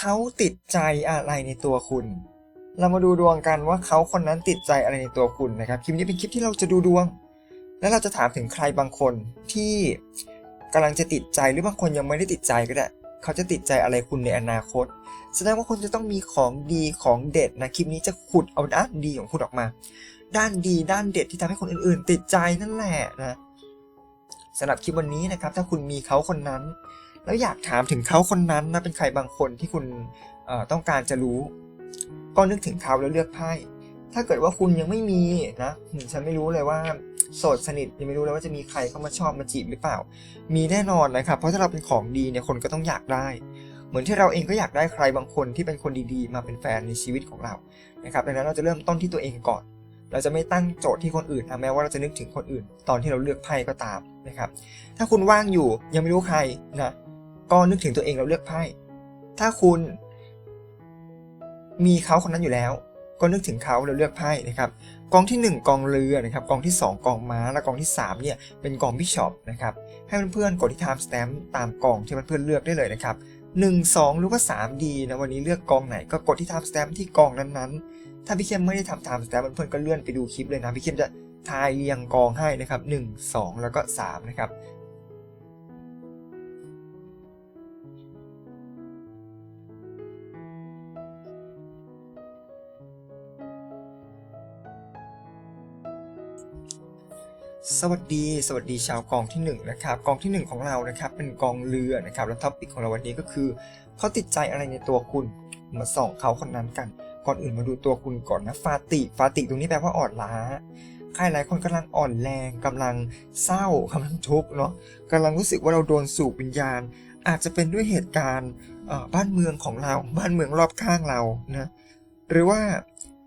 เขาติดใจอะไรในตัวคุณ เรามาดูดวงกันว่าเขาคนนั้นติดใจอะไรในตัวคุณนะครับคลิปนี้เป็นคลิปที่เราจะดูดวง และเราจะถามถึงใครบางคนที่กำลังจะติดใจหรือบางคนยังไม่ได้ติดใจก็ได้ เขาจะติดใจอะไรคุณในอนาคต แสดงว่าคุณจะต้องมีของดีของเด็ดนะคลิปนี้จะขุดเอาด้านดีของคุณออกมา ด้านดีด้านเด็ดที่ทำให้คนอื่นๆ ติดใจนั่นแหละนะสำหรับคลิปวันนี้นะครับ ถ้าคุณมีเขาคนนั้น แล้วอยากถามถึงเขาคนนั้นนะเป็นใครบางคนที่คุณต้องการจะรู้ ก็นึกถึงเขาแล้วเลือกไพ่ถ้าเกิดว่าคุณยังไม่มีนะฉันไม่รู้เลยว่า โสดสนิทยังไม่รู้เลยว่าจะมีใครเข้ามาชอบมาจีบหรือเปล่า มีแน่นอนนะครับ เพราะถ้าเราเป็นของดีเนี่ยคนก็ต้องอยากได้ เหมือนที่เราเองก็อยากได้ใครบางคนที่เป็นคนดีๆ มาเป็นแฟนในชีวิตของเรานะครับดังนั้นเราจะเริ่มต้นที่ตัวเองก่อน เราจะไม่ตั้งโจทย์ที่คนอื่นนะแม้ว่าเราจะนึกถึงคนอื่น ตอนที่เราเลือกไพ่ก็ตามนะครับถ้าคุณว่างอยู่ยังไม่รู้ใครนะก็นึกถึงตัวเองเราเลือกไพ่ถ้าคุณมีเขาคนนั้นอยู่แล้ว ก็นึกถึงเขาแล้วเลือกไพ่นะครับกองทีหนึ่1 กองเรือนะครับกองที่ 2 กองม้า และกองที่3เนี่ยเป็นกองบิชอปนะครับให้เพื่อนๆกดที่ time stamp ตามกองที่เพื่อนๆเลือกได้เลยนะครับ1 2หรือว่า3ดีนะวันนี้เลือกกองไหนก็กดที่ time stamp ที่กองนั้นๆ ถ้าพี่เข้มไม่ได้ทำ time stamp เพื่อนๆก็เลื่อนไปดูคลิปเลยนะพี่เข้มจะทายเรียงกองให้นะครับ1 2 แล้วก็3นะครับ สวัสดี สวัสดีชาวกองที่1นะครับกองทีหนึ่1 ของเรานะครับเป็นกองเรือนะครับแล้วท็อปิกของเราวันนี้ก็คือเขาติดใจอะไรในตัวคุณมาส่องเขาคนนั้นกัน ก่อนอื่นมาดูตัวคุณก่อนนะฟาติฟาติตรงนี้แปลว่าอ่อนล้าใครหลายคนกำลังอ่อนแรงกำลังเศร้ากำลังทุกข์เนาะกำลังรู้สึกว่าเราโดนสูบวิญญาณ อาจจะเป็นด้วยเหตุการณ์บ้านเมืองของเราบ้านเมืองรอบข้างเรานะหรือว่า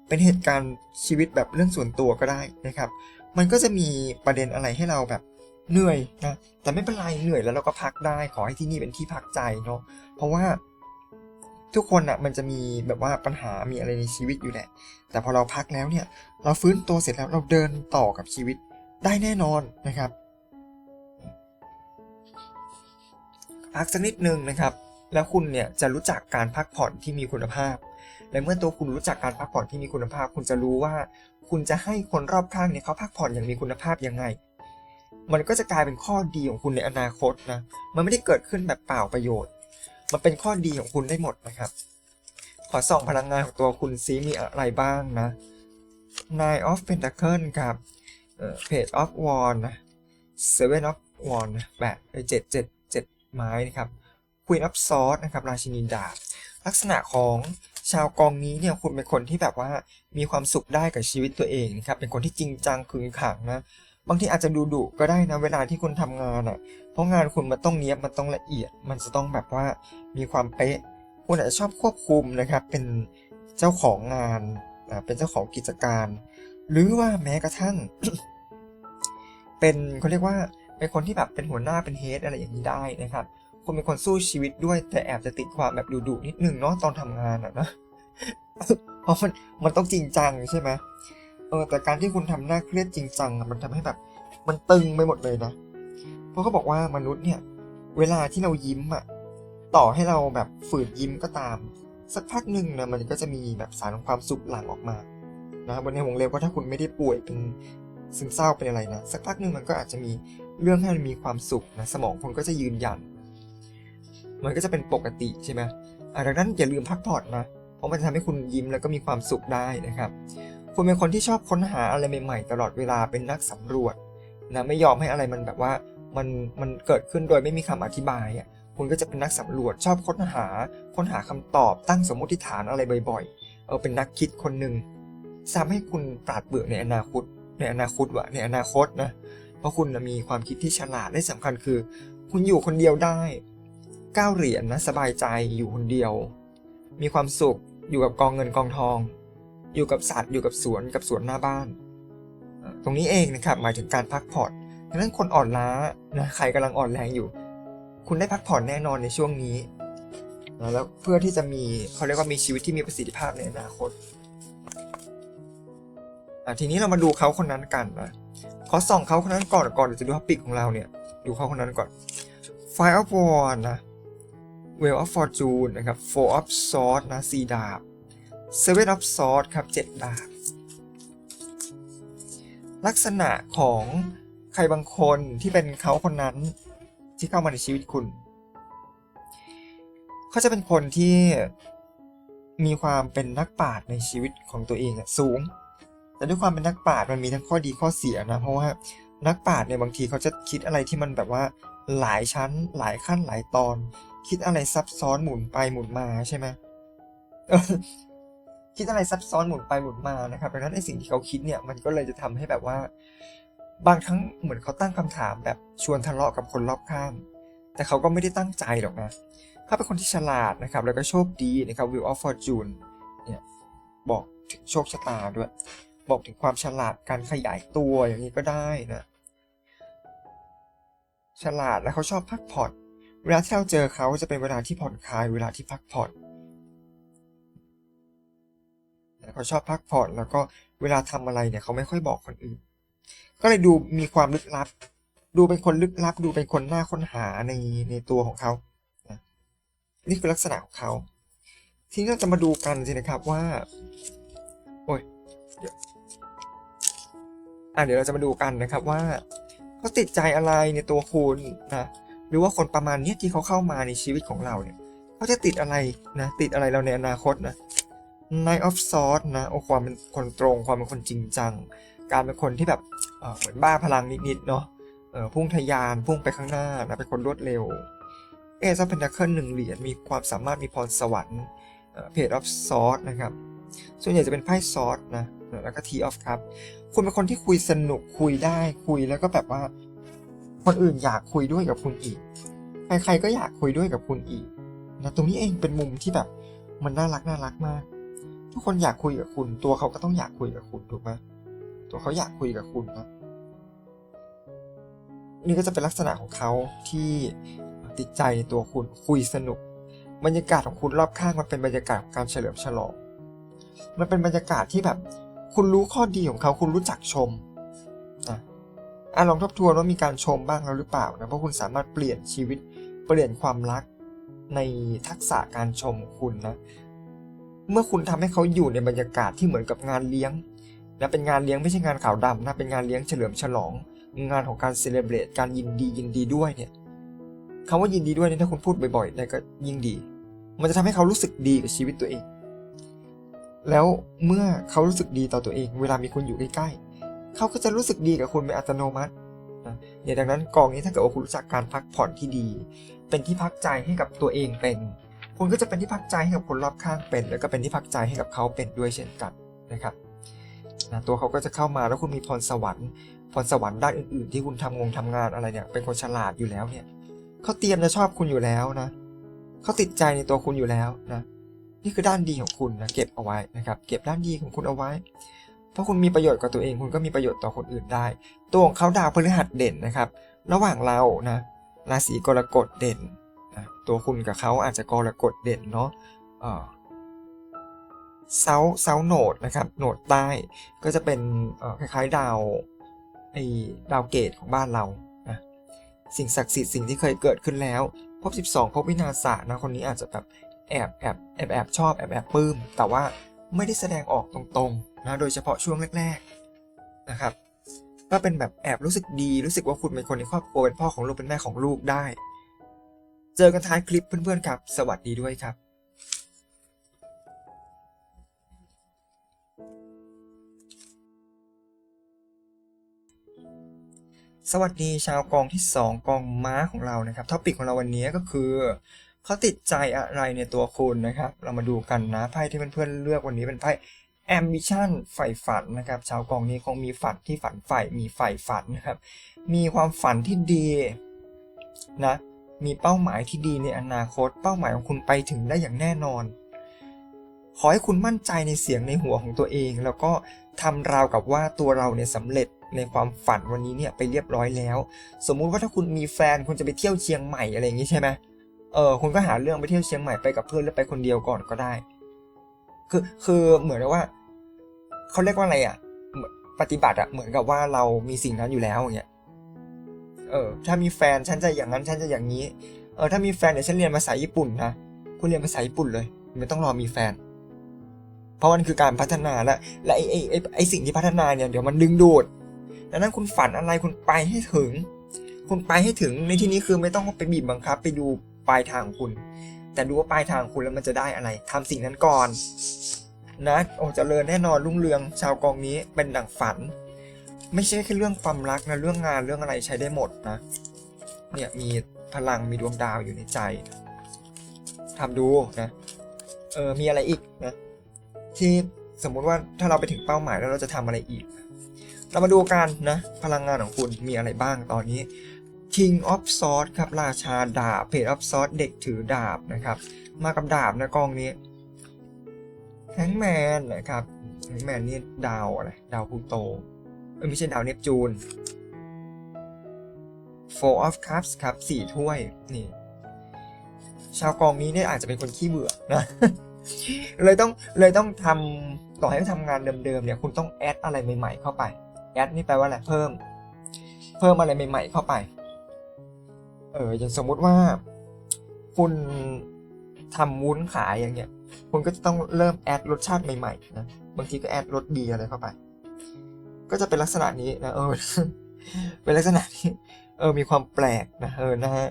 เป็นเหตุการณ์ชีวิตแบบเรื่องส่วนตัวก็ได้นะครับ มันก็จะมีประเด็นอะไรให้เราแบบเหนื่อยนะแต่ไม่เป็นไรเหนื่อยแล้วเราก็พักได้ขอให้ที่นี่เป็นที่พักใจเนาะเพราะว่าทุกคนอะ่ะมันจะมีแบบว่าปัญหามีอะไรในชีวิตอยู่แหละ แต่พอเราพักแล้วเนี่ย เราฟื้นตัวเสร็จแล้วเราเดินต่อกับชีวิตได้แน่นอนนะครับ พักสักนิดนึงนะครับ แล้วคุณเนี่ยจะรู้จักการพักผ่อนที่มีคุณภาพ และเมื่อตัวคุณรู้จักการพักผ่อนที่มีคุณภาพ คุณจะรู้ว่า คุณจะให้คนรอบข้างเนี่ยเขาพักผ่อนอย่างมีคุณภาพยังไง มันก็จะกลายเป็นข้อดีของคุณในอนาคตนะ มันไม่ได้เกิดขึ้นแบบเปล่าประโยชน์ มันเป็นข้อดีของคุณได้หมดนะครับ ขอส่องพลังงานของตัวคุณซิมีอะไรบ้างนะ Nine of Pentacle กับเอ่อ Page of Wands นะ Seven of Wands นแบบเจ็ดเจ็ดเจ็ดไม้นะครับ Queen of Swords นะครับ ราชินีดาบ ลักษณะของ ชาวกองนี้เนี่ยคุณเป็นคนที่แบบว่ามีความสุขได้กับชีวิตตัวเองนะครับเป็นคนที่จริงจังขึงขังนะบางทีอาจจะดูดุก็ได้นะเวลาที่คุณทำงานอะ่ะ เพราะงานคุณมันต้องเนี้ยบมันต้องละเอียด มันจะต้องแบบว่ามีความเป๊ะ คุณอาจจะชอบควบคุมนะครับ เป็นเจ้าของงานอ่าเป็นเจ้าของกิจการ หรือว่าแม้กระทั่ง เป็นเขาเรียกว่าเป็นคนที่แบบเป็นหัวหน้าเป็นเฮดอะไรอย่างนี้ได้นะครับ คุณเป็นคนสู้ชีวิตด้วย แต่แอบจะติดความแบบดุๆนิดนึงเนาะตอนทำงานอะนะเพราะมันมันต้องจริงจังใช่ไหมเออแต่การที่คุณทำหน้าเครียดจริงจังมันทำให้แบบ มันตึงไปหมดเลยนะเพราะเขาบอกว่ามนุษย์เนี่ย เวลาที่เรายิ้มอะต่อให้เราแบบฝืนยิ้มก็ตาม สักพักหนึ่งนะมันก็จะมีแบบสารของความสุขหลั่งออกมานะบนในวงเล็บว่าถ้าคุณไม่ได้ป่วยเป็นซึมเศร้าเป็นอะไรนะสักพักหนึ่งมันก็อาจจะมีเรื่องให้มีความสุขนะสมองคุณก็จะยืนยัน มันก็จะเป็นปกติใช่ไหมดังนั้นอย่าลืมพักผ่อนนะเพราะมันจะทำให้คุณยิ้มแล้วก็มีความสุขได้นะครับ คุณเป็นคนที่ชอบค้นหาอะไรใหม่ๆ ตลอดเวลาเป็นนักสำรวจนะไม่ยอมให้อะไรมันแบบว่ามันมันเกิดขึ้นโดยไม่มีคำอธิบายอะคุณก็จะเป็นนักสำรวจชอบค้นหา ค้นหาคำตอบตั้งสมมติฐานอะไรบ่อยๆเออเป็นนักคิดคนหนึ่งทำให้คุณปราดเบื่องในอนาคต ในอนาคตวะในอนาคตนะเพราะคุณนะมีความคิดที่ฉลาดและสำคัญคือ คุณอยู่คนเดียวได้ ก้าวเหรียญนะสบายใจอยู่คนเดียว มีความสุขอยู่กับกองเงินกองทอง อยู่กับสัตว์อยู่กับสวนกับสวนหน้าบ้าน ตรงนี้เองนะครับหมายถึงการพักผ่อนดังนั้นคนอ่อนล้านะใครกำลังอ่อนแรงอยู่ คุณได้พักผ่อนแน่นอนในช่วงนี้แล้วเพื่อที่จะมีเขาเรียกว่ามีชีวิตที่มีประสิทธิภาพในอนาคตทีนี้เรามาดูเขาคนนั้นกันนะขอส่องเขาคนนั้นก่อนก่อนเดี๋ยวจะดูท็อปิกของเราเนี่ย ดูเขาคนนั้นก่อน Five of War นะ Wheel of Fortune นะครับ Four of Swords นะสี่ดาบ Seven of Swords ครับเจ็ดดาบ ลักษณะของใครบางคนที่เป็นเขาคนนั้นที่เข้ามาในชีวิตคุณ เขาจะเป็นคนที่มีความเป็นนักปราชญ์ในชีวิตของตัวเองสูง แต่ด้วยความเป็นนักปราชญ์มันมีทั้งข้อดีข้อเสียนะ เพราะว่านักปราชญ์เนี่ยบางทีเขาจะคิดอะไรที่มันแบบว่าหลายชั้นหลายขั้นหลายตอน คิดอะไรซับซ้อนหมุนไปหมุนมาใช่ไหมคิดอะไรซับซ้อนหมุนไปหมุนมานะครับดังนั้นไอสิ่งที่เขาคิดเนี่ยมันก็เลยจะทำให้แบบว่า บางครั้งเหมือนเขาตั้งคำถามแบบชวนทะเลาะกับคนรอบข้าง แต่เขาก็ไม่ได้ตั้งใจหรอกนะเขาเป็นคนที่ฉลาดนะครับ แล้วก็โชคดีนะครับ Wheel of Fortune เนี่ยบอกถึงโชคชะตาด้วย บอกถึงความฉลาดการขยายตัวอย่างนี้ก็ได้นะ ฉลาดและเขาชอบพักผ่อน เวลาที่เราเจอเขาจะเป็นเวลาที่ผ่อนคลายเวลาที่พักผ่อนเขาชอบพักผ่อนแล้วก็เวลาทำอะไรเนี่ยเขาไม่ค่อยบอกคนอื่น ก็เลยดูมีความลึกลับ ดูเป็นคนลึกลับ ดูเป็นคนน่าค้นหาในในตัวของเขานะนี่คือลักษณะของเขา ทีนี้เราจะมาดูกันสินะครับว่า โอ้ยเดี๋ยวอะเดี๋ยวเราจะมาดูกันนะครับว่าเขาติดใจอะไรในตัวคุณนะ หรือว่าคนประมาณนี้ที่เขาเข้ามาในชีวิตของเราเนี่ยเขาจะติดอะไรนะติดอะไรเราในอนาคตนะ Night of Swords นะโอ้ความเป็นคนตรงความเป็นคนจริงจัง การเป็นคนที่แบบเออเหมือนบ้าพลังนิดๆเนาะเออพุ่งทะยานพุ่งไปข้างหน้านะเป็นคนรวดเร็วเอซ of Pentacle หนึ่งเหรียญมีความสามารถมีพรสวรรค์เพจ of Swords นะครับ ส่วนใหญ่จะเป็นไพ่ซอสนะแล้วก็ T of Cup คุณเป็นคนที่คุยสนุกคุยได้คุยแล้วก็แบบว่า คนอื่นอยากคุยด้วยกับคุณอีก ใครๆก็อยากคุยด้วยกับคุณอีกนะตรงนี้เองเป็นมุมที่แบบมันน่ารักน่ารักมาก ทุกคนอยากคุยกับคุณ ตัวเขาก็ต้องอยากคุยกับคุณถูกไหมตัวเขาอยากคุยกับคุณนะนี่ก็จะเป็นลักษณะของเขาที่ติดใจในตัวคุณคุยสนุก บรรยากาศของคุณรอบข้างมันเป็นบรรยากาศของการเฉลิมฉลองมันเป็นบรรยากาศที่แบบ คุณรู้ข้อดีของเขาคุณรู้จักชม อะลองทบทวนว่ามีการชมบ้างแล้วหรือเปล่านะเพราะคุณสามารถเปลี่ยนชีวิตเปลี่ยนความรักในทักษะการชมคุณนะ เมื่อคุณทำให้เขาอยู่ในบรรยากาศที่เหมือนกับงานเลี้ยงนะเป็นงานเลี้ยงไม่ใช่งานขาวดำนะเป็นงานเลี้ยงเฉลิมฉลอง งานของการเซเลบรตการยินดียินดีด้วยเนี่ยคำว่ายินดีด้วยเนี่ยถ้าคุณพูดบ่อยๆเนี่ยก็ยิ่งดี มันจะทำให้เขารู้สึกดีกับชีวิตตัวเอง แล้วเมื่อเขารู้สึกดีต่อตัวเอง เวลามีคุณอยู่ใกล้ๆ เขาก็จะรู้สึกดีกับคุณเป็นอัตโนมัตินะเนี่ยดังนั้นกองนี้ถ้าเกิดว่าคุณรู้จักการพักผ่อนที่ดี เป็นที่พักใจให้กับตัวเองเป็น คุณก็จะเป็นที่พักใจให้กับคนรอบข้างเป็น แล้วก็เป็นที่พักใจให้กับเขาเป็นด้วยเช่นกันนะครับนะตัวเขาก็จะเข้ามาแล้วคุณมีพรสวรรค์พรสวรรค์ด้านอื่นๆ ที่คุณทำงงทำงานอะไรเนี่ยเป็นคนฉลาดอยู่แล้วเนี่ยเขาเตรียมจะชอบคุณอยู่แล้วนะเขาติดใจในตัวคุณอยู่แล้วนะนี่คือด้านดีของคุณนะเก็บเอาไว้นะครับ เก็บด้านดีของคุณเอาไว้ เพราะคุณมีประโยชน์กับตัวเองคุณก็มีประโยชน์ต่อคนอื่นได้ ตัวของเขาดาวพฤหัสเด่นนะครับ ระหว่างเรานะราศีกรกฎเด่นนะตัวคุณกับเขาอาจจะกรกฎเด่นเนาะเซาเซาโหนดนะครับโหนดใต้ก็จะเป็นคล้ายๆดาวไอ้ดาวเกตของบ้านเรานะสิ่งศักดิ์สิทธิ์สิ่งที่เคยเกิดขึ้นแล้ว พบ 12 พบวินาศนะคนนี้อาจจะแบบแอบแอบแอบแอบชอบแอบแอบปลื้มแต่ว่าไม่ได้แสดงออกตรงๆ นะโดยเฉพาะช่วงแรกๆนะครับก็เป็นแบบแอบรู้สึกดีรู้สึกว่าคุณเป็นคนในครอบครัวเป็นพ่อของลูกเป็นแม่ของลูกได้ เจอกันท้ายคลิปเพื่อนๆครับ สวัสดีด้วยครับสวัสดีชาวกองที่ 2 กองม้าของเรานะครับท็อปิกของเราวันนี้ก็คือเขาติดใจอะไรในตัวคุณนะครับ เรามาดูกันนะไพ่ที่เพื่อนๆเลือกวันนี้เป็นไพ่ ambition ใฝ่ฝันนะครับ ชาวกองนี้คงมีฝันที่ฝันใฝ่มีใฝ่ฝันนะครับ มีความฝันที่ดีนะ มีเป้าหมายที่ดีในอนาคต เป้าหมายของคุณไปถึงได้อย่างแน่นอน ขอให้คุณมั่นใจในเสียงในหัวของตัวเอง แล้วก็ทำราวกับว่าตัวเราเนี่ยสำเร็จในความฝันวันนี้เนี่ยไปเรียบร้อยแล้ว สมมุติว่าถ้าคุณมีแฟนคุณจะไปเที่ยวเชียงใหม่อะไรอย่างนี้ใช่ไหมเออคุณก็หาเรื่องไปเที่ยวเชียงใหม่ไปกับเพื่อนหรือไปคนเดียวก่อนก็ได้ คือคือเหมือนว่า เขาเรียกว่าอะไรอะเหมือนปฏิบัติอะเหมือนกับว่าเรามีสิ่งนั้นอยู่แล้วอย่างเงี้ยเออถ้ามีแฟนฉันจะอย่างนั้นฉันจะอย่างนี้เออถ้ามีแฟนเดี๋ยวฉันเรียนภาษาญี่ปุ่นนะคุณเรียนภาษาญี่ปุ่นเลย ไม่ต้องรอมีแฟน เพราะมันคือการพัฒนาและและไอ้ไอ้ไอ้ไอ้สิ่งที่พัฒนาเนี่ยเดี๋ยวมันดึงดูดดังนั้นคุณฝันอะไรคุณไปให้ถึง คุณไปให้ถึงในที่นี้คือไม่ต้องไปบีบบังคับ ไปดูปลายทางของคุณ แต่ดูว่าปลายทางของคุณแล้วมันจะได้อะไรทำสิ่งนั้นก่อน นะโอ้เจริญแน่นอนรุ่งเรือง ชาวกองนี้เป็นดั่งฝัน ไม่ใช่แค่เรื่องความรักนะเรื่องงานเรื่องอะไรใช้ได้หมดนะ เนี่ยมีพลังมีดวงดาวอยู่ในใจทำดูนะ เออมีอะไรอีกนะ ที่สมมุติว่าถ้าเราไปถึงเป้าหมายแล้วเราจะทำอะไรอีก เรามาดูกันนะ พลังงานของคุณมีอะไรบ้างตอนนี้ King of Swords ครับราชาดาบ Page of Swords เด็กถือดาบนะครับ มากับดาบนะกองนี้ แฮงแมนนะครับแฮงแมนนี่ดาวอะไรดาวพลูโตไม่ใช่ดาวเนปจูน Four of Cups ครับสี่ถ้วยนี่ ชาวกองนี้เนี่ยอาจจะเป็นคนขี้เบื่อนะ เลยต้องเลยต้องทำต่อให้ทำงานเดิมๆเนี่ยคุณต้องแอดอะไรใหม่ๆเข้าไป แอดนี่แปลว่าอะไรเพิ่ม เพิ่มอะไรใหม่ๆเข้าไป เอออย่างสมมติว่า คุณทำวุ้นขายอย่างเงี้ย คุณก็จะต้องเริ่มแอดรสชาติใหม่ๆนะบางทีก็แอดรสดียอะไรเข้าไป ก็จะเป็นลักษณะนี้นะเออเป็นลักษณะที่เออมีความแปลกนะเออนะฮะ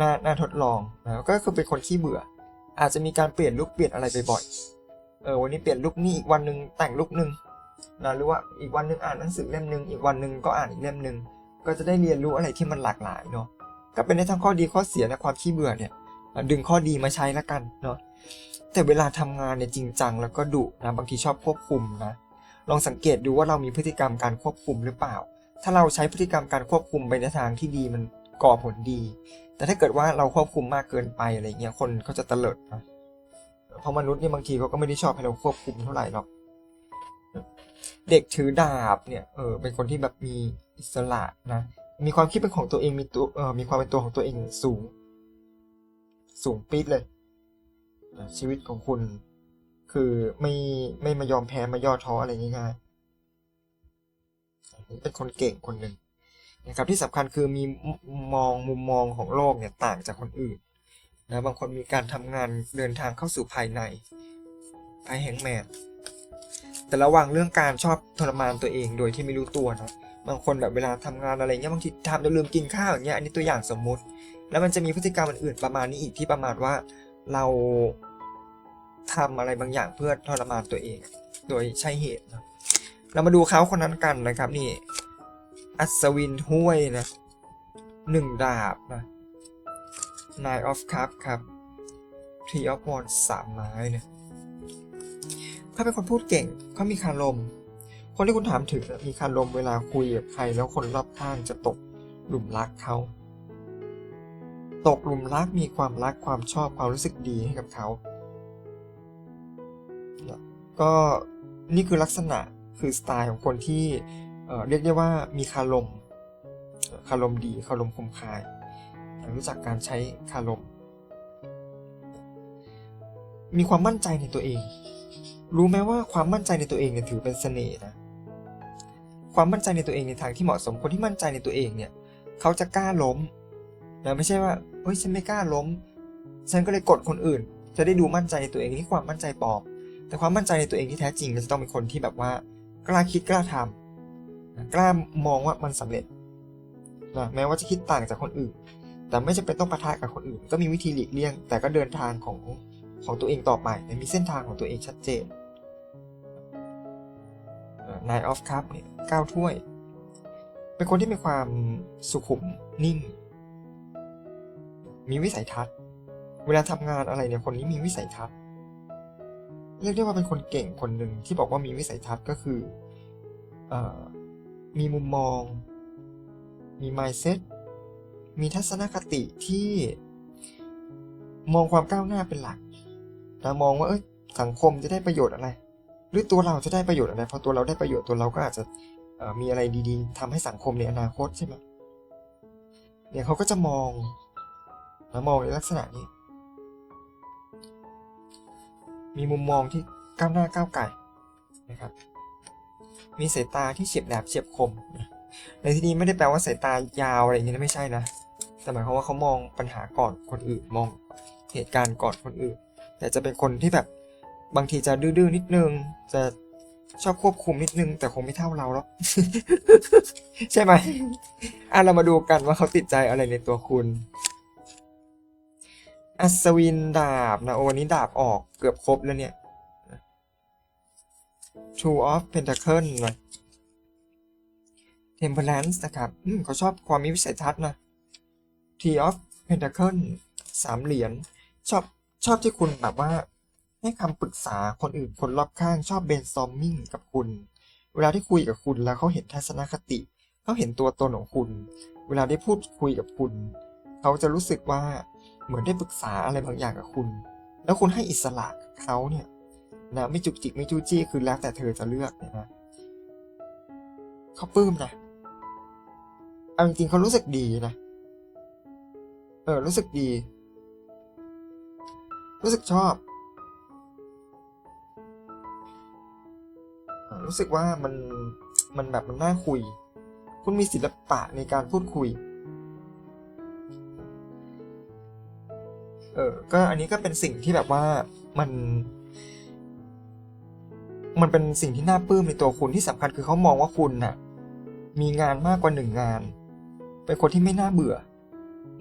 น่าน่าทดลองนะก็คือเป็นคนขี้เบื่อ อาจจะมีการเปลี่ยนลุคเปลี่ยนอะไรบ่อยๆเออวันนี้เปลี่ยนลุคนี้อีกวันหนึ่งแต่งลุคหนึ่งนะหรือว่าอีกวันหนึ่งอ่านหนังสือเล่มหนึ่งอีกวันหนึ่งก็อ่านอีกเล่มหนึ่งก็จะได้เรียนรู้อะไรที่มันหลากหลายเนาะก็เป็นในทั้งข้อดีข้อเสียนะความขี้เบื่อเนี่ยดึงข้อดีมาใช้แล้วกันเนาะ แต่เวลาทำงานเนี่ยจริงจังแล้วก็ดุนะบางทีชอบควบคุมนะลองสังเกตดูว่าเรามีพฤติกรรมการควบคุมหรือเปล่า ถ้าเราใช้พฤติกรรมการควบคุมไปในทางที่ดีมันก่อผลดี แต่ถ้าเกิดว่าเราควบคุมมากเกินไปอะไรเงี้ยคนเขาจะเตลิดนะเพราะมนุษย์เนี่ยบางทีเขาก็ไม่ได้ชอบให้เราควบคุมเท่าไหร่หรอกเด็กถือดาบเนี่ยเออเป็นคนที่แบบมีอิสระนะมีความคิดเป็นของตัวเองมีตัวเออมีความเป็นตัวของตัวเองสูง สูงปี๊ดเลย ชีวิตของคุณ คือไม่ไม่มายอมแพ้ม่ย่อท้ออะไรง่ายๆเป็นคนเก่งคนหนึ่งนะครับที่สำคัญคือมีมองมุมมองของโลกเนี่ยต่างจากคนอื่นนะบางคนมีการทำงานเดินทางเข้าสู่ภายในไพ่แฮงแมนแต่ระวังเรื่องการชอบทรมานตัวเองโดยที่ไม่รู้ตัวนะบางคนแบบเวลาทำงานอะไรเงี้ยบางทีทำจนลืมกินข้าวอย่างเงี้ยอันนี้ตัวอย่างสมมุติ แล้วมันจะมีพฤติกรรมอื่นๆประมาณนี้อีกที่ประมาณว่า เราทำอะไรบางอย่างเพื่อทรมานตัวเอง โดยใช่เหตุนะเรามาดูเขาคนนั้นกันนะครับนี่ อัศวินห้วยนะหนึ่งดาบนะ Nine of Cup ครับ Three of Wands สามไม้เนี่ยเขาเป็นคนพูดเก่งเขามีคารม คนที่คุณถามถึงมีคารมเวลาคุยกับใครแล้วคนรอบข้างจะตกหลุมรักเขา ตกหลุมรักมีความรักความชอบความรู้สึกดีให้กับเขา ก็นี่คือลักษณะคือสไตล์ของคนที่เอ่อเรียกได้ว่ามีคารม คารมดี คารมคมคาย รู้จักการใช้คารม มีความมั่นใจในตัวเอง รู้ไหมว่าความมั่นใจในตัวเองเนี่ยถือเป็นเสน่ห์นะ ความมั่นใจในตัวเองในทางที่เหมาะสม คนที่มั่นใจในตัวเองเนี่ย เขาจะกล้าล้ม นะไม่ใช่ว่าเฮ้ยฉันไม่กล้าล้ม ฉันก็เลยกดคนอื่น จะได้ดูมั่นใจในตัวเองนี่ความมั่นใจปลอมแต่ความมั่นใจในตัวเองที่แท้จริงมันจะต้องเป็นคนที่แบบว่า กล้าคิดกล้าทำนะกล้ามองว่ามันสำเร็จนะแม้ว่าจะคิดต่างจากคนอื่น แต่ไม่จำเป็นต้องปะทะกับคนอื่น ก็มีวิธีหลีกเลี่ยง แต่ก็เดินทางของของตัวเองต่อไปมีเส้นทางของตัวเองชัดเจนนายออฟคัพเนี่ยเก้าถ้วย เป็นคนที่มีความสุขุมนิ่ง มีวิสัยทัศน์ เวลาทำงานอะไรเนี่ยคนนี้มีวิสัยทัศน์เรียกได้ว่าเป็นคนเก่งคนหนึ่งที่บอกว่ามีวิสัยทัศน์ก็คืออมีมุมมอง มี mindset มีทัศนคติที่มองความก้าวหน้าเป็นหลักนะมองว่าเอ้ยสังคมจะได้ประโยชน์อะไร หรือตัวเราจะได้ประโยชน์อะไร พอตัวเราได้ประโยชน์ตัวเราก็อาจจะมีอะไรดีๆทำให้สังคมในอนาคตใช่ไหมเนี่ยเขาก็จะมอง นะมองในลักษณะนี้ มีมุมมองที่ก้าวหน้าก้าวไกลนะครับ มีสายตาที่เฉียบแหลมเฉียบคม ในที่นี้ไม่ได้แปลว่าสายตายาวอะไรอย่างนี้นะไม่ใช่นะ แต่หมายความว่าเขามองปัญหาก่อนคนอื่น มองเหตุการณ์ก่อนคนอื่น แต่จะเป็นคนที่แบบบางทีจะดื้อๆนิดนึง จะชอบควบคุมนิดนึง แต่คงไม่เท่าเราหรอกใช่ไหมอะเรามาดูกันว่าเขาติดใจอะไรในตัวคุณ อัศวินดาบนะโอ้วันนี้ดาบออกเกือบครบแล้วเนี่ย Two of Pentacle นะ Temperance นะครับอืมเขาชอบความมีวิสัยทัศน์นะ Three of Pentacle สามเหรียญชอบชอบที่คุณแบบว่า ให้คำปรึกษาคนอื่นคนรอบข้างชอบ brainstorming กับคุณ เวลาที่คุยกับคุณแล้วเขาเห็นทัศนคติ เขาเห็นตัวตนของคุณ เวลาได้พูดคุยกับคุณ เขาจะรู้สึกว่า เหมือนได้ปรึกษาอะไรบางอย่างกับคุณ แล้วคุณให้อิสระเขาเนี่ยนะไม่จุกจิกไม่จู้จี้คือแล้วแต่เธอจะเลือกนะเขาปลื้มนะเอาจริงๆเขารู้สึกดีนะ เออ รู้สึกดี รู้สึกชอบ รู้สึกว่ามัน มันแบบมันน่าคุย คุณมีศิลปะในการพูดคุย เออ ก็อันนี้ก็เป็นสิ่งที่แบบว่ามัน มันเป็นสิ่งที่น่าปลื้มในตัวคุณที่สำคัญคือเขามองว่าคุณน่ะ มีงานมากกว่าหนึ่งงาน เป็นคนที่ไม่น่าเบื่อ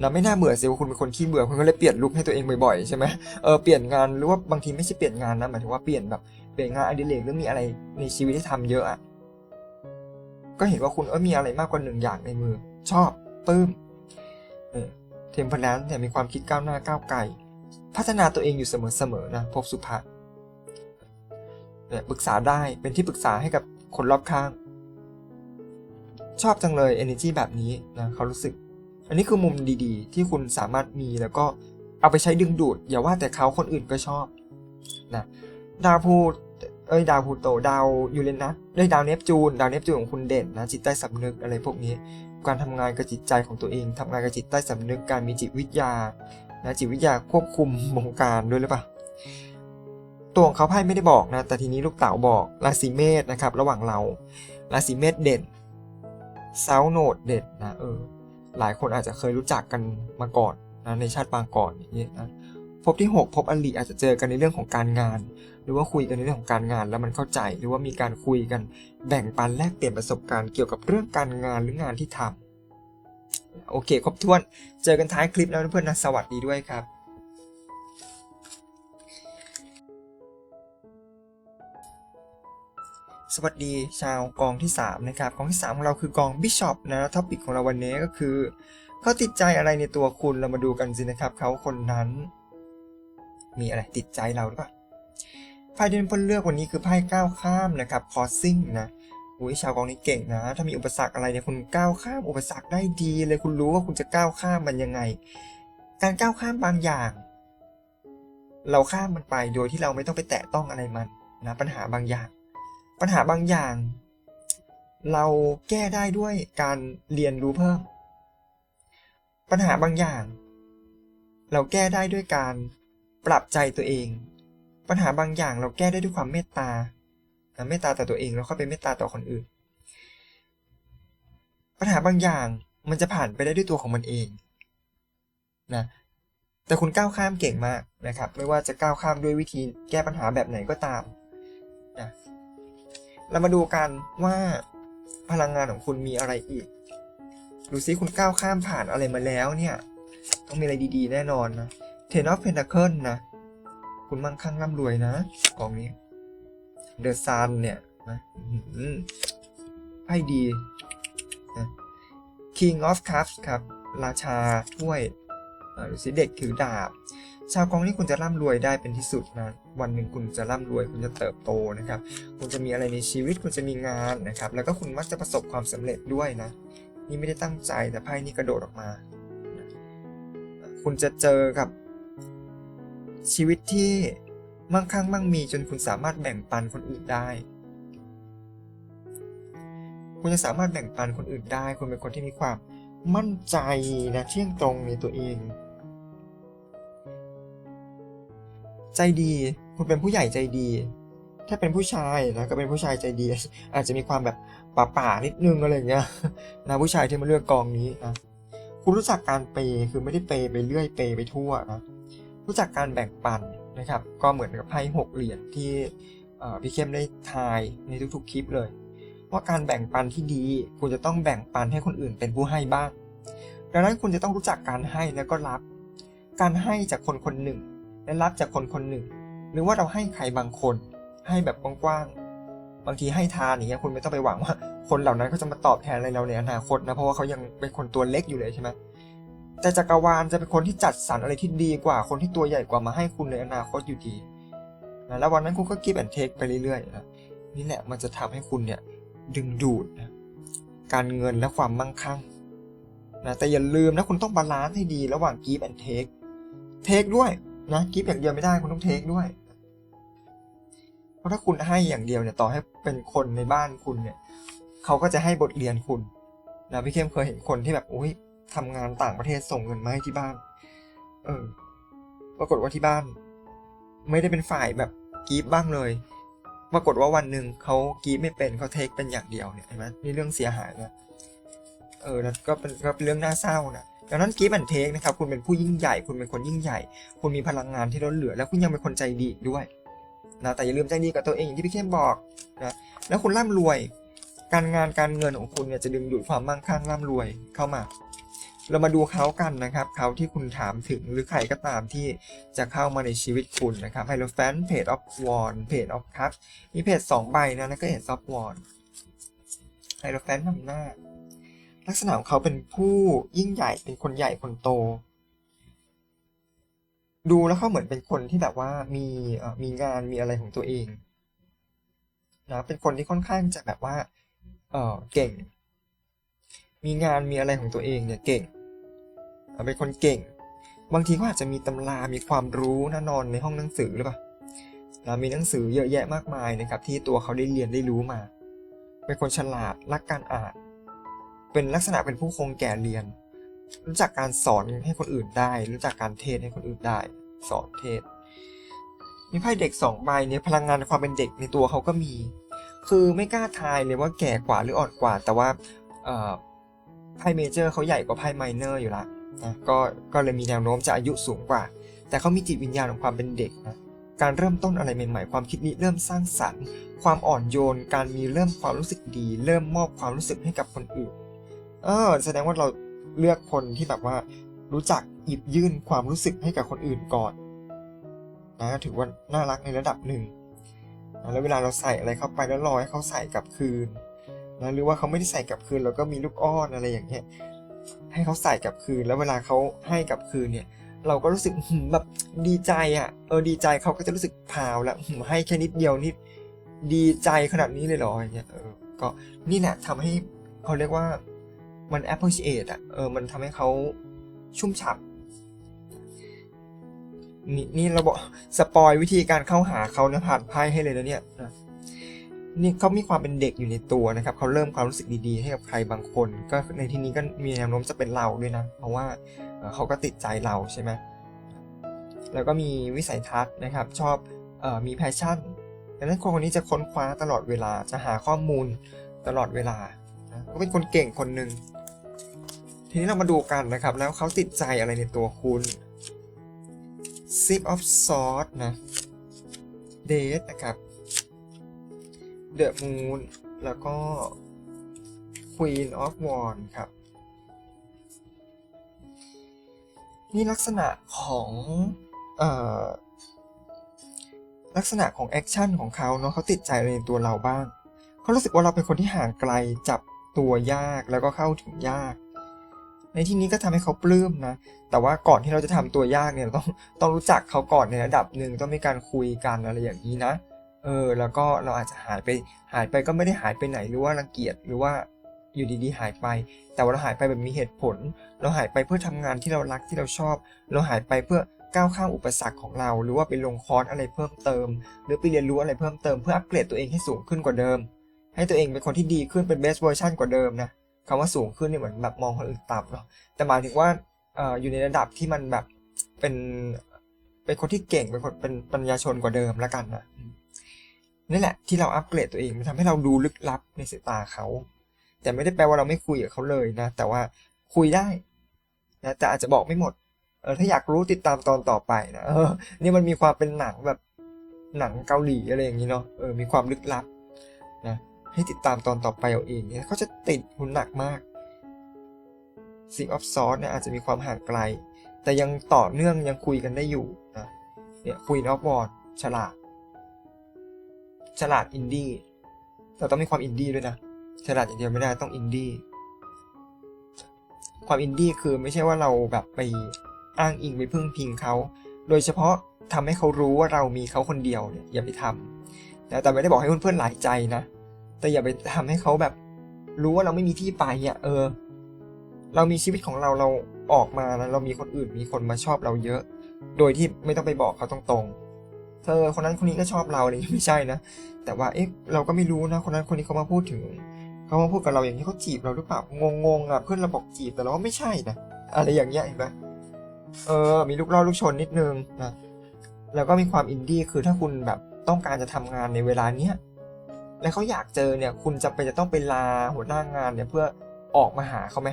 นะไม่น่าเบื่อสิว่าคุณเป็นคนขี้เบื่อคุณก็เลยเปลี่ยนลุคให้ตัวเองบ่อยๆใช่ไหมเออเปลี่ยนงานหรือว่าบางทีไม่ใช่เปลี่ยนงานนะหมายถึงว่าเปลี่ยนแบบเปลี่ยนงานอดิเรกหรือมีอะไรในชีวิตที่ทำเยอะอะก็เห็นว่าคุณเออมีอะไรมากกว่าหนึ่งอย่างในมือ ชอบปลื้มเออ เทมเพลนเนี่ยมีความคิดก้าวหน้าก้าวไกล พัฒนาตัวเองอยู่เสมอๆนะพบสุภาเนี่ยปรึกษาได้เป็นที่ปรึกษาให้กับคนรอบข้าง ชอบจังเลย energy แบบนี้นะเขารู้สึก อันนี้คือมุมดีๆ ที่คุณสามารถมีแล้วก็เอาไปใช้ดึงดูด อย่าว่าแต่เขาคนอื่นก็ชอบนะดาวพูเอ้ยดาวพูโตดาวยูเรนัสได้ยดาวเนปจูน ดาวเนปจูนของคุณเด่นนะจิตใต้สำนึกอะไรพวกนี้ การทำงานกับจิตใจของตัวเองทำงานกับจิตใต้สำนึกการมีจิตวิทยานะจิตวิทยาควบคุมวงการด้วยหรือเปล่าตัวของเขาไพ่ไม่ได้บอกนะ แต่ทีนี้ลูกเต๋าบอกราศีเมษนะครับ ระหว่างเราราศีเมษเด่นเซาโนดเด่นนะเออหลายคนอาจจะเคยรู้จักกันมาก่อนนะในชาติปางก่อนอย่างนี้ยนะ พบที่ 6 พบอลิอาจจะเจอกันในเรื่องของการงาน หรือว่าคุยกันในเรื่องของการงานแล้วมันเข้าใจ หรือว่ามีการคุยกันแบ่งปันแลกเปลี่ยนประสบการณ์เกี่ยวกับเรื่องการงานหรืองานที่ทำโอเค ครบถ้วนเจอกันท้ายคลิปแล้วเพื่อนๆนะสวัสดีด้วยครับสวัสดีชาวกองที่ 3 นะครับ กองที่ 3 ของเราคือกองบิชอปนะท็อปิกของเราวันนี้ก็คือเขาติดใจอะไรในตัวคุณเรามาดูกันสินะครับเขาคนนั้น มีอะไรติดใจเราหรือเปล่าไพ่ที่เพื่อนเลือกวันนี้คือไพ่ก้าวข้ามนะครับคอสซิ่งนะอุ้ยชาวกองนี้เก่งนะ ถ้ามีอุปสรรคอะไรเนี่ยคุณก้าวข้ามอุปสรรคได้ดีเลยคุณรู้ว่าคุณจะก้าวข้ามมันยังไง การก้าวข้ามบางอย่าง เราข้ามมันไปโดยที่เราไม่ต้องไปแตะต้องอะไรมันนะปัญหาบางอย่าง ปัญหาบางอย่าง เราแก้ได้ด้วยการเรียนรู้เพิ่ม ปัญหาบางอย่าง เราแก้ได้ด้วยการ ปรับใจตัวเอง ปัญหาบางอย่างเราแก้ได้ด้วยความเมตตานะเมตตาต่อตัวเองแล้วก็เป็นเมตตาต่อคนอื่น ปัญหาบางอย่างมันจะผ่านไปได้ด้วยตัวของมันเองนะแต่คุณก้าวข้ามเก่งมากนะครับ ไม่ว่าจะก้าวข้ามด้วยวิธีแก้ปัญหาแบบไหนก็ตามนะเรามาดูกันว่าพลังงานของคุณมีอะไรอีก ดูซิคุณก้าวข้ามผ่านอะไรมาแล้วเนี่ย ต้องมีอะไรดีๆ แน่นอนนะ Ten of Pentacle นะ คุณมั่งคั่งร่ำรวยนะ กองนี้ The Sun เนี่ยนะไพ่ดีนะ King of Cups ครับ ราชาถ้วยอ่าดูสิเด็กถือดาบ ชาวกองนี้คุณจะร่ำรวยได้เป็นที่สุดนะ วันหนึ่งคุณจะร่ำรวย คุณจะเติบโตนะครับ คุณจะมีอะไรในชีวิต คุณจะมีงานนะครับ แล้วก็คุณมักจะประสบความสำเร็จด้วยนะ นี่ไม่ได้ตั้งใจแต่ไพ่นี่กระโดดออกมา คุณจะเจอกับ ชีวิตที่มั่งคั่งมั่งมีจนคุณสามารถแบ่งปันคนอื่นได้ คุณจะสามารถแบ่งปันคนอื่นได้ คุณเป็นคนที่มีความมั่นใจนะเที่ยงตรงในตัวเอง ใจดี คุณเป็นผู้ใหญ่ใจดี ถ้าเป็นผู้ชายนะก็เป็นผู้ชายใจดี อาจจะมีความแบบป่าป่าๆนิดนึงอะไรเงี้ยนะผู้ชายที่มาเลือกกองนี้นะคุณรู้จักการเปย์คือไม่ได้เปย์ไปเรื่อยเปย์ไปทั่วนะ รู้จักการแบ่งปันนะครับ ก็เหมือนกับไพ่หกเหรียญที่พี่เข้มได้ทายในทุกๆคลิปเลย ว่าการแบ่งปันที่ดีคุณจะต้องแบ่งปันให้คนอื่นเป็นผู้ให้บ้าง ดังนั้นคุณจะต้องรู้จักการให้แล้วก็รับ การให้จากคนคนหนึ่ง และรับจากคนคนหนึ่ง หรือว่าเราให้ใครบางคน ให้แบบกว้างๆบางทีให้ทานอย่างเงี้ยคุณไม่ต้องไปหวังว่า คนเหล่านั้นเขาจะมาตอบแทนอะไรเราในอนาคตนะเพราะว่าเขายังเป็นคนตัวเล็กอยู่เลยใช่ไหม แต่จักรวาลจะเป็นคนที่จัดสรรอะไรที่ดีกว่า คนที่ตัวใหญ่กว่ามาให้คุณในอนาคตอยู่ดีนะแล้ววันนั้นคุณก็กิฟแอนเทคไปเรื่อยๆนะนี่แหละมันจะทำให้คุณเนี่ยดึงดูดนะการเงินและความมั่งคั่งนะแต่อย่าลืมนะคุณต้องบาลานซ์ให้ดีระหว่างกิฟแอนเทคเทคด้วยนะกิฟอย่างเดียวไม่ได้คุณต้องเทคด้วย เพราะถ้าคุณให้อย่างเดียวเนี่ยต่อให้เป็นคนในบ้านคุณเนี่ยเขาก็จะให้บทเรียนคุณนะพี่เข้มเคยเห็นคนที่แบบโอ้ย ทำงานต่างประเทศส่งเงินมาให้ที่บ้าน เออ ปรากฏว่าที่บ้าน ไม่ได้เป็นฝ่ายแบบกรีฟบ้างเลย ปรากฏว่าวันหนึ่งเขากรีฟไม่เป็นเขาเทคเป็นอย่างเดียวเนี่ยเห็นไหมนี่เรื่องเสียหายนะเออนั่นก็เป็นก็เป็นเรื่องน่าเศร้านะดังนั้นกรีฟแอนเทคนะครับ คุณเป็นผู้ยิ่งใหญ่ คุณเป็นคนยิ่งใหญ่ คุณมีพลังงานที่ล้นเหลือ แล้วคุณยังเป็นคนใจดีด้วยนะแต่อย่าลืมใจดีกับตัวเองอย่างที่พี่เข้มบอกนะแล้วคุณร่ำรวย การงานการเงินของคุณเนี่ยจะดึงดูดความมั่งคั่งร่ำรวยเข้ามา เรามาดูเขากันนะครับ เขาที่คุณถามถึงหรือใครก็ตามที่จะเข้ามาในชีวิตคุณนะครับไฮโลแฟนเพจออฟวอนเพจออฟคัพมีเพจสองใบนะแล้วก็เห็นซอฟวอนไฮโลแฟนนำหน้า ลักษณะของเขาเป็นผู้ยิ่งใหญ่เป็นคนใหญ่คนโต ดูแล้วเขาเหมือนเป็นคนที่แบบว่ามีมีงานมีอะไรของตัวเองนะเป็นคนที่ค่อนข้างจะแบบว่าเก่ง มีงานมีอะไรของตัวเองเนี่ยเก่งเป็นคนเก่ง บางทีก็อาจจะมีตำรา มีความรู้นะนอนในห้องหนังสือหรือเปล่านะมีหนังสือเยอะแยะมากมายนะครับ ที่ตัวเขาได้เรียนได้รู้มา เป็นคนฉลาดรักการอ่าน เป็นลักษณะเป็นผู้คงแก่เรียน รู้จักการสอนให้คนอื่นได้ รู้จักการเทศให้คนอื่นได้ สอนเทศ มีไพ่เด็กสองใบเนี่ยพลังงานความเป็นเด็กในตัวเขาก็มี คือไม่กล้าทายเลยว่าแก่กว่าหรืออ่อนกว่า แต่ว่า ไพ่เมเจอร์เขาใหญ่กว่าไพ่ไมเนอร์อยู่ละนะก็ก็เลยมีแนวโน้มจะอายุสูงกว่า แต่เขามีจิตวิญญาณของความเป็นเด็กนะการเริ่มต้นอะไรใหม่ ๆ ความคิดนี้เริ่มสร้างสรรค์ ความอ่อนโยน การมีเริ่มความรู้สึกดี เริ่มมอบความรู้สึกให้กับคนอื่น เออ แสดงว่าเราเลือกคนที่แบบว่า รู้จักหยิบยื่นความรู้สึกให้กับคนอื่นก่อน นะถือว่าน่ารักในระดับหนึ่ง แล้วเวลาเราใส่อะไรเข้าไปแล้วรอให้เขาใส่กลับคืน นะหรือว่าเขาไม่ได้ใส่กลับคืนเราก็มีลูกอ้อนอะไรอย่างเงี้ยให้เขาใส่กลับคืนแล้วเวลาเขาให้กลับคืนเนี่ย เราก็รู้สึกแบบดีใจอะเออดีใจเขาก็จะรู้สึกพราวแล้วให้แค่นิดเดียวนี่ดีใจขนาดนี้เลยเหรออย่างเงี้ยเออก็นี่แหละทำให้เขาเรียกว่ามัน appreciate อะเออมันทำให้เขาชุ่มฉ่ำนี่นี่เราบอกสปอยวิธีการเข้าหาเขานะผ่านไพ่ให้เลยนะเนี่ย นี่เขามีความเป็นเด็กอยู่ในตัวนะครับเขาเริ่มความรู้สึกดีๆ ให้กับใครบางคน ก็ในที่นี้ก็มีแนวโน้มจะเป็นเราด้วยนะ เพราะว่าเขาก็ติดใจเราใช่ไหมแล้วก็มีวิสัยทัศน์นะครับ ชอบออมีแพชชั่นดังนั้นคนคนนี้จะค้นคว้าตลอดเวลาจะหาข้อมูลตลอดเวลาก็เป็นคนเก่งคนหนึ่งทีนี้เรามาดูกันนะครับ แล้วเขาติดใจอะไรในตัวคุณ Six of Swords นะ Date นะครับ The Moon แล้วก็ Queen of Wands ครับ นี่ลักษณะของเออลักษณะของแอคชั่นของเขาเนาะเขาติดใจในตัวเราบ้างเขารู้สึกว่าเราเป็นคนที่ห่างไกลจับตัวยากแล้วก็เข้าถึงยาก ในที่นี้ก็ทำให้เขาปลื้มนะ แต่ว่าก่อนที่เราจะทำตัวยากเนี่ยต้องต้องรู้จักเขาก่อนในระดับหนึ่งต้องมีการคุยกันอะไรอย่างนี้นะ เออ แล้วก็เราอาจจะหายไป หายไปก็ไม่ได้หายไปไหนหรือว่ารังเกียจหรือว่าอยู่ดีๆหายไป แต่ว่าเราหายไปแบบมีเหตุผล เราหายไปเพื่อทำงานที่เรารักที่เราชอบ เราหายไปเพื่อก้าวข้ามอุปสรรคของเรา หรือว่าไปลงคอร์สอะไรเพิ่มเติม หรือไปเรียนรู้อะไรเพิ่มเติมเพื่ออัปเกรดตัวเองให้สูงขึ้นกว่าเดิม ให้ตัวเองเป็นคนที่ดีขึ้นเป็น best version กว่าเดิมนะคำว่าสูงขึ้นเนี่ยเหมือนแบบมองคนอื่นต่ำเนาะแต่หมายถึงว่าอยู่ในระดับที่มันแบบเป็นเป็นคนที่เก่งเป็นคนเป็นปัญญาชนกว่าเดิมแล้วกันนะ นี่แหละที่เราอัปเกรดตัวเองมันทำให้เราดูลึกลับในสายตาเขา แต่ไม่ได้แปลว่าเราไม่คุยกับเขาเลยนะ แต่ว่าคุยได้นะแต่อาจจะบอกไม่หมดเออถ้าอยากรู้ติดตามตอนต่อไปนะเออนี่มันมีความเป็นหนังแบบหนังเกาหลีอะไรอย่างนี้เนาะเออมีความลึกลับนะให้ติดตามตอนต่อไปเอาเองเนี่ยเขาจะติดหุ่นหนักมาก Sing of s o r t เนี่ยอาจจะมีความห่างไกล แต่ยังต่อเนื่องยังคุยกันได้อยู่นะเนี่ยคุยนอกวอร์ดฉลาด ฉลาดอินดี้แต่ต้องมีความอินดี้ด้วยนะฉลาดอย่างเดียวไม่ได้ต้องอินดี้ความอินดี้คือไม่ใช่ว่าเราแบบไปอ้างอิงไปพึ่งพิงเขาโดยเฉพาะทำให้เขารู้ว่าเรามีเขาคนเดียวเนี่ยอย่าไปทำนะแต่ไม่ได้บอกให้เพื่อนๆหลายใจนะ แต่อย่าไปทำให้เขาแบบรู้ว่าเราไม่มีที่ไปอะเออ เรามีชีวิตของเราเราออกมาแล้วเรามีคนอื่นมีคนมาชอบเราเยอะ โดยที่ไม่ต้องไปบอกเขาตรงๆ เธอคนนั้นคนนี้ก็ชอบเราอะไรอย่างนี้ไม่ใช่นะ แต่ว่าเอ๊ะเราก็ไม่รู้นะ คนนั้นคนนี้เขามาพูดถึงเขามาพูดกับเราอย่างนี้เขาจีบเราหรือเปล่างงๆอะเพื่อนเราบอกจีบแต่เราว่าไม่ใช่นะอะไรอย่างเงี้ยเห็นไหมเออ มีลูกล่อลูกชนนิดนึงนะแล้วก็มีความอินดี้คือถ้าคุณแบบต้องการจะทำงานในเวลาเนี้ยแล้วเขาอยากเจอเนี่ย คุณจะเป็นจะต้องไปลาหัวหน้างานเนี่ยเพื่อออกมาหาเขาไหม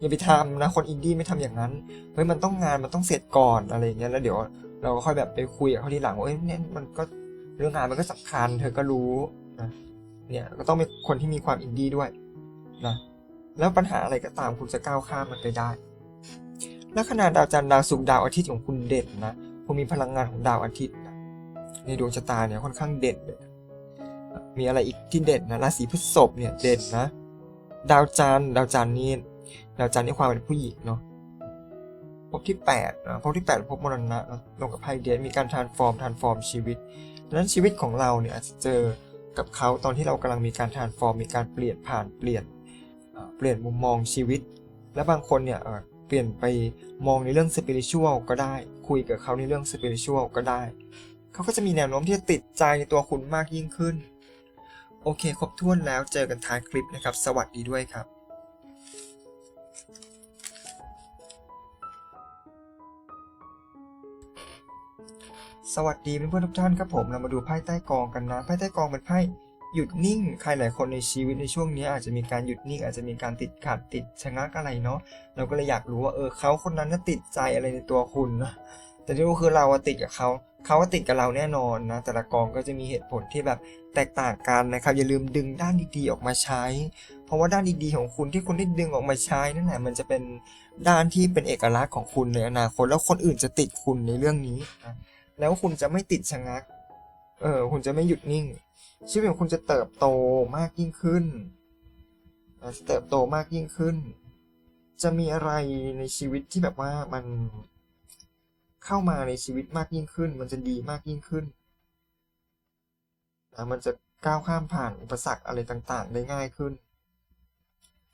อย่าไปทำนะคนอินดี้ไม่ทำอย่างนั้นเฮ้ยมันต้องงานมันต้องเสร็จก่อนอะไรอย่างเงี้ยแล้วเดี๋ยว เราก็ค่อยแบบไปคุยกับเขาทีหลังว่าเอ้ยเนี่ยมันก็เรื่องงานมันก็สำคัญ เธอก็รู้นะเนี่ยก็ต้องเป็นคนที่มีความอินดี้ด้วยนะแล้วปัญหาอะไรก็ตามคุณจะก้าวข้ามมันไปได้และขนาดดาวจันทร์ดาวศุกร์ดาวอาทิตย์ของคุณเด่นนะคุณมีพลังงานของดาวอาทิตย์นะในดวงชะตาเนี่ยค่อนข้างเด่นเลยมีอะไรอีกที่เด่นนะราศีพฤษภเนี่ยเด่นนะ ดาวจันทร์ดาวจันทร์นี่ดาวจันทร์นี่ความเป็นผู้หญิงเนาะ พบที่8นะพบที่8พบมรณะลงกับไพเดนมีการทานฟอร์มทานฟอร์มชีวิตดังนั้นชีวิตของเราเนี่ยอาจจะเจอกับเขาตอนที่เรากำลังมีการทานฟอร์มมีการเปลี่ยนผ่านเปลี่ยนเปลี่ยนมุมมองชีวิต และบางคนเนี่ยเอ่อเปลี่ยนไปมองในเรื่องสปิริชวลก็ได้ คุยกับเขาในเรื่องสปิริชวลก็ได้ เขาก็จะมีแนวโน้มที่จะติดใจในตัวคุณมากยิ่งขึ้น โอเค ครบถ้วนแล้วเจอกันท้ายคลิปนะครับ สวัสดีด้วยครับ สวัสดีเพื่อนๆทุกท่านครับผมเรามาดูไพ่ใต้กองกันนะไพ่ใต้กองเป็นไพ่หยุดนิ่งใครหลายคนในชีวิตในช่วงนี้อาจจะมีการหยุดนิ่งอาจจะมีการติดขัดติดชะงักอะไรเนาะเราก็เลยอยากรู้ว่าเออเขาคนนั้นน่ะติดใจอะไรในตัวคุณนะแต่ที่รู้คือเราติดกับเขาเขาก็ติดกับเราแน่นอนนะแต่ละกองก็จะมีเหตุผลที่แบบแตกต่างกันนะครับอย่าลืมดึงด้านดีๆออกมาใช้ เพราะว่าด้านดีๆของคุณที่คุณได้ดึงออกมาใช้นั่นแหละมันจะเป็นด้านที่เป็นเอกลักษณ์ของคุณในอนาคตแล้วคนอื่นจะติดคุณในเรื่องนี้นะ แล้วคุณจะไม่ติดชะงัก เออ คุณจะไม่หยุดนิ่ง ชีวิตของคุณจะเติบโตมากยิ่งขึ้นจะเติบโตมากยิ่งขึ้น จะมีอะไรในชีวิตที่แบบว่ามันเข้ามาในชีวิตมากยิ่งขึ้น มันจะดีมากยิ่งขึ้น มันจะก้าวข้ามผ่านอุปสรรคอะไรต่างๆ ได้ง่ายขึ้น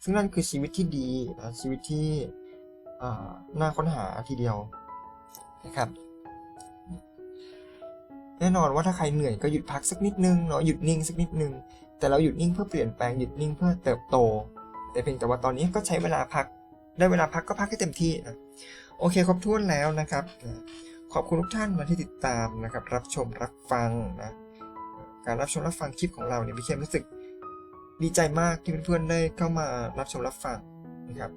ซึ่งนั่นคือชีวิตที่ดีนะชีวิตที่น่าค้นหาทีเดียวนะครับ แน่นอนว่าถ้าใครเหนื่อยก็หยุดพักสักนิดนึงเนาะหยุดนิ่งสักนิดนึง แต่เราหยุดนิ่งเพื่อเปลี่ยนแปลงหยุดนิ่งเพื่อเติบโต แต่เพียงแต่ว่าตอนนี้ก็ใช้เวลาพัก ได้เวลาพักก็พักให้เต็มที่นะโอเคครบถ้วนแล้วนะครับ ขอบคุณทุกท่านนะที่ติดตามนะครับ รับชมรับฟังนะการรับชมรับฟังคลิปของเราเนี่ยพี่เข้มรู้สึกดีใจมากที่เพื่อนๆได้เข้ามารับชมรับฟังนะครับ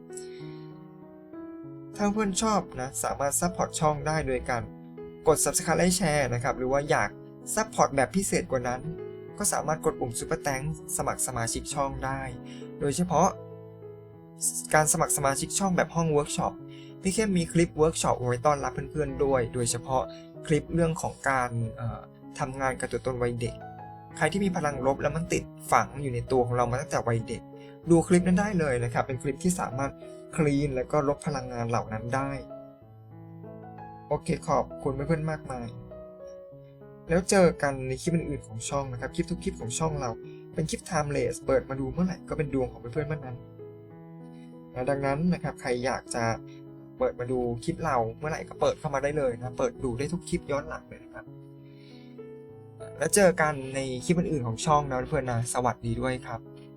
ถ้าเพื่อนชอบนะสามารถซัพพอร์ตช่องได้โดยการ กด subscribe และแชร์นะครับ หรือว่าอยากซัพพอร์ตแบบพิเศษกว่านั้น ก็สามารถกดปุ่ม Super Thanks สมัครสมาชิกช่องได้ โดยเฉพาะ การสมัครสมาชิกช่องแบบห้องเวิร์กช็อปพี่เข้มมีคลิปเวิร์กช็อปไว้ต้อนรับเพื่อนๆด้วย โดยเฉพาะคลิปเรื่องของการเอ่อทำงานกับตัวตนวัยเด็ก ใครที่มีพลังลบแล้วมันติดฝังอยู่ในตัวของเรามาตั้งแต่วัยเด็ก ดูคลิปนั้นได้เลยนะครับ เป็นคลิปที่สามารถคลีนแล้วก็ลบพลังงานเหล่านั้นได้ โอเคขอบคุณเพื่อนๆมากมาย แล้วเจอกันในคลิปอื่นๆของช่องนะครับ คลิปทุกคลิปของช่องเรา เป็นคลิป timeless เปิดมาดูเมื่อไหร่ก็เป็นดวงของเพื่อนๆเมื่อนั้นนะดังนั้นนะครับใครอยากจะเปิดมาดูคลิปเราเมื่อไหร่ก็เปิดเข้ามาได้เลยนะเปิดดูได้ทุกคลิปย้อนหลังเลยนะครับ แล้วเจอกันในคลิปอื่นๆของช่องนะเพื่อนๆนะสวัสดีด้วยครับ